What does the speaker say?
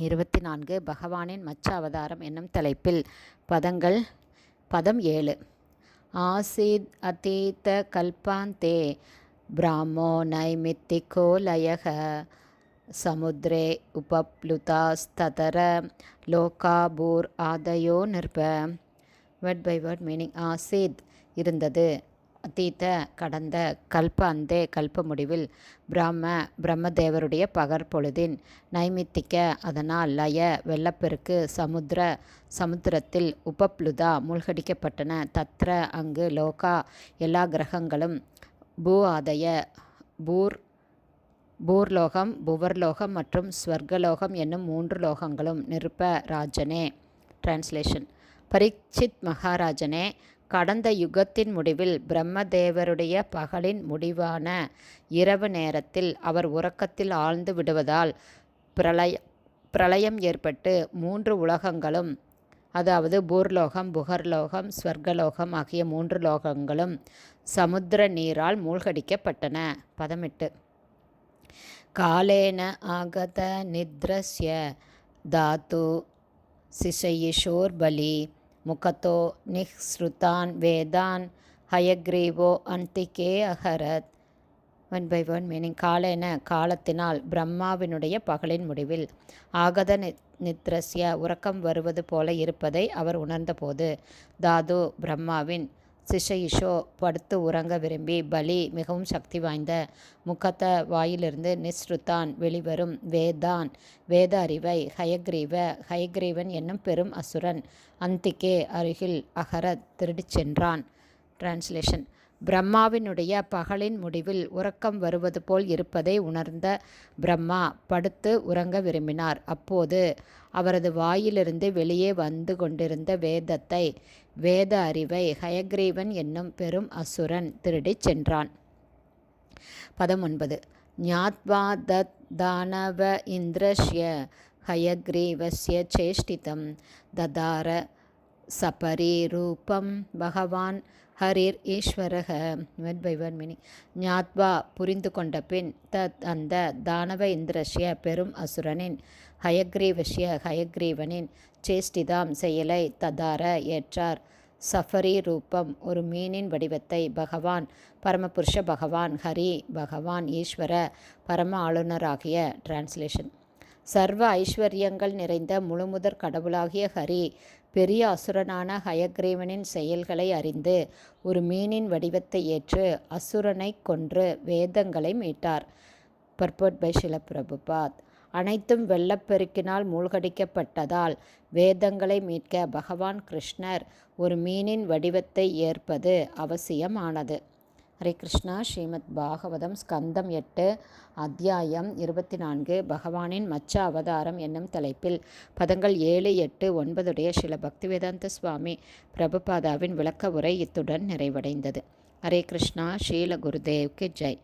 இருபத்தி நான்கு பகவானின் மச்ச அவதாரம் என்னும் தலைப்பில் பதங்கள் பதம் ஏழு. ஆசீத் அதீத கல்பாந்தே பிராமோ நைமித்திகோ லயக சமுத்ரே உபப்ளுதாஸ்ததர லோகாபூர் ஆதயோ நிற்ப. வேர்ட் பை வேர்ட் மீனிங் ஆசித் இருந்தது. அதீத கடந்த கல்ப அந்தே கல்ப முடிவில் பிரம்ம பிரம்மதேவருடைய பகற்பொழுதின் நைமித்திக்க அதனால் லய வெள்ளப்பெருக்கு சமுத்திர சமுத்திரத்தில் உபப்ளுதா மூழ்கடிக்கப்பட்டன. தத்ர அங்கு லோகா எல்லா கிரகங்களும் பூ ஆதய பூர் பூர்லோகம் புவர்லோகம் மற்றும் ஸ்வர்கலோகம் என்னும் மூன்று லோகங்களும் நிருப்ப ராஜனே. டிரான்ஸ்லேஷன் பரீட்சித் மகாராஜனே கடந்த யுகத்தின் முடிவில் பிரம்மதேவருடைய பகலின் முடிவான இரவு நேரத்தில் அவர் உறக்கத்தில் ஆழ்ந்து விடுவதால் பிரளய பிரளயம் ஏற்பட்டு மூன்று உலகங்களும் அதாவது பூர்லோகம் புகர்லோகம் ஸ்வர்கலோகம் ஆகிய மூன்று லோகங்களும் சமுத்திர நீரால் மூழ்கடிக்கப்பட்டன. பதமிட்டு. காலேன ஆகத நித்ரஸ்ய தாத்து சிசயிஷோர்பலி முகத்தோ நிஹ்ஸ்ருதான் வேதான் ஹயக்ரீவோ அந்திகே அஹரத் ஒன் பை ஒன் மீனிங் காலேன காலத்தினால் பிரம்மாவினுடைய பகலின் முடிவில் ஆகத நித்ரஸ்ய உறக்கம் வருவது போல இருப்பதை அவர் உணர்ந்தபோது தாது பிரம்மாவின் சிஷயிஷோ படுத்து உறங்க விரும்பி பலி மிகவும் சக்தி வாய்ந்த முகத்த வாயிலிருந்து நிஸ்ருதான் வெளிவரும் வேதான். வேத அறிவை ஹயக்ரீவ ஹயக்ரீவன் என்னும் பெரும் அசுரன் அந்திக்கே அருகில் அகரத் திருடிச் சென்றான். டிரான்ஸ்லேஷன் பிரம்மாவினுடைய பகலின் முடிவில் உறக்கம் வருவது போல் இருப்பதை உணர்ந்த பிரம்மா படுத்து உறங்க விரும்பினார். அப்போது அவரது வாயிலிருந்து வெளியே வந்து கொண்டிருந்த வேதத்தை வேத அறிவை ஹயக்ரீவன் என்னும் பெரும் அசுரன் திருடிச் சென்றான். பதமொன்பது. ஞாத்வா தத் தானவ இந்திரஷ்ய ஹயக்ரீவஸ்ய சேஷ்டிதம் ததார சபரீரூபம் பகவான் ஹரிர் ஈஸ்வரக வெட் பை ஒன் ஞாத்வா புரிந்து கொண்ட பின் தத் அந்த தானவ இந்திரஷ்ய பெரும் அசுரனின் ஹயக்ரீவஷ்ய ஹயக்ரீவனின் சேஷ்டிதாம் செயலை ததார ஏற்றார். சஃபரி ரூபம் ஒரு மீனின் வடிவத்தை பகவான் பரமபுருஷ பகவான் ஹரி பகவான் ஈஸ்வர பரம ஆளுநராகிய டிரான்ஸ்லேஷன் சர்வ ஐஸ்வர்யங்கள் நிறைந்த முழுமுதற் கடவுளாகிய ஹரி பெரிய அசுரனான ஹயக்ரீவனின் செயல்களை அறிந்து ஒரு மீனின் வடிவத்தை ஏற்று அசுரனை கொன்று வேதங்களை மீட்டார். பர்பட் பை ஷில பிரபுபாத் அனைத்தும் வெள்ளப்பெருக்கினால் மூழ்கடிக்கப்பட்டதால் வேதங்களை மீட்க பகவான் கிருஷ்ணர் ஒரு மீனின் வடிவத்தை ஏற்பது அவசியமானது. ஹரே கிருஷ்ணா. ஸ்ரீமத் பாகவதம் ஸ்கந்தம் எட்டு அத்தியாயம் இருபத்தி நான்கு பகவானின் மச்ச அவதாரம் என்னும் தலைப்பில் பதங்கள் ஏழு எட்டு ஒன்பதுடைய சில பக்திவேதாந்த சுவாமி பிரபுபாதாவின் விளக்க உரை இத்துடன் நிறைவடைந்தது. ஹரே கிருஷ்ணா. ஸ்ரீல குருதேவ்க்கு ஜெய்.